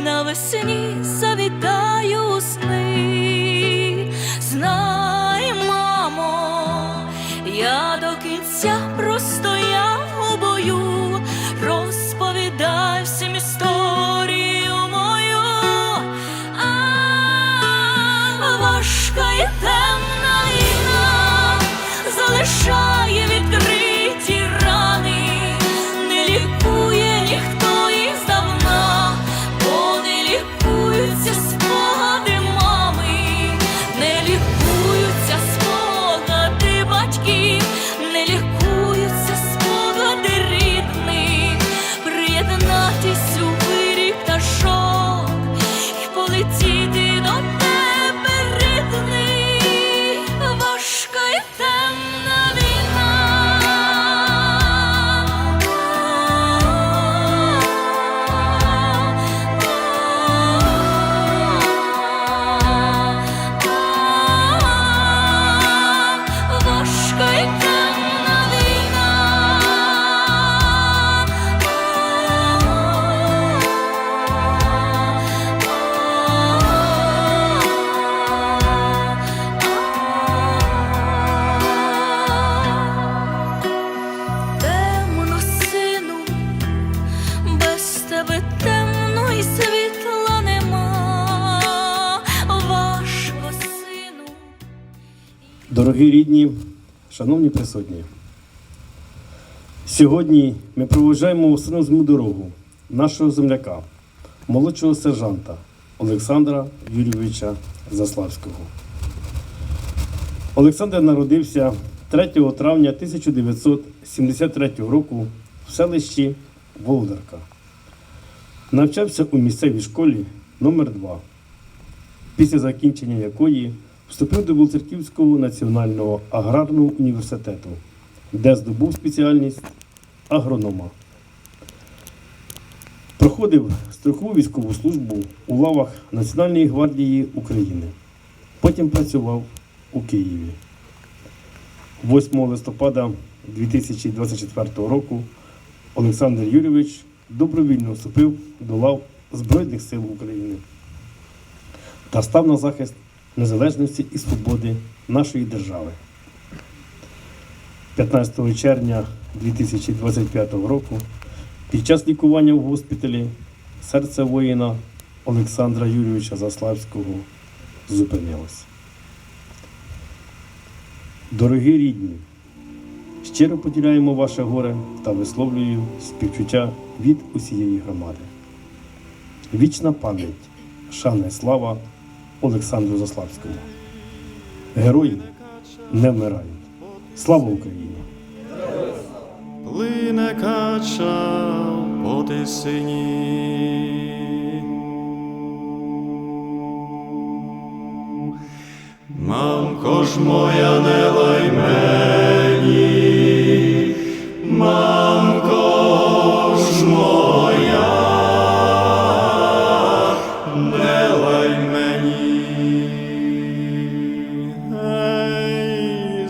я навесні завітаю у сни. Знай, мамо, я до кінця простояв Дорогі рідні, шановні присутні, сьогодні ми проводжаємо у синозму дорогу нашого земляка, молодшого сержанта Олександра Юрійовича Заславського. Олександр народився 3 травня 1973 року в селищі Володарка. Навчався у місцевій школі номер 2 після закінчення якої вступив до Волцерківського національного аграрного університету, де здобув спеціальність агронома. Проходив строкову військову службу у лавах Національної гвардії України. Потім працював у Києві. 8 листопада 2024 року Олександр Юрійович добровільно вступив до лав Збройних сил України та став на захист незалежності і свободи нашої держави. 15 червня 2025 року під час лікування в госпіталі серце воїна Олександра Юрійовича Заславського зупинилось. Дорогі рідні, щиро поділяємо ваше горе та висловлюю співчуття від усієї громади. Вічна пам'ять, шана і слава Олександру Заславському. Герої не вмирають. Слава Україні! Плине кача по тисині. Мамко ж моя не лай мені,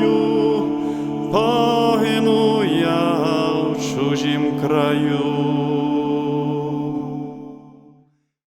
Краю, погину я в чужім краю.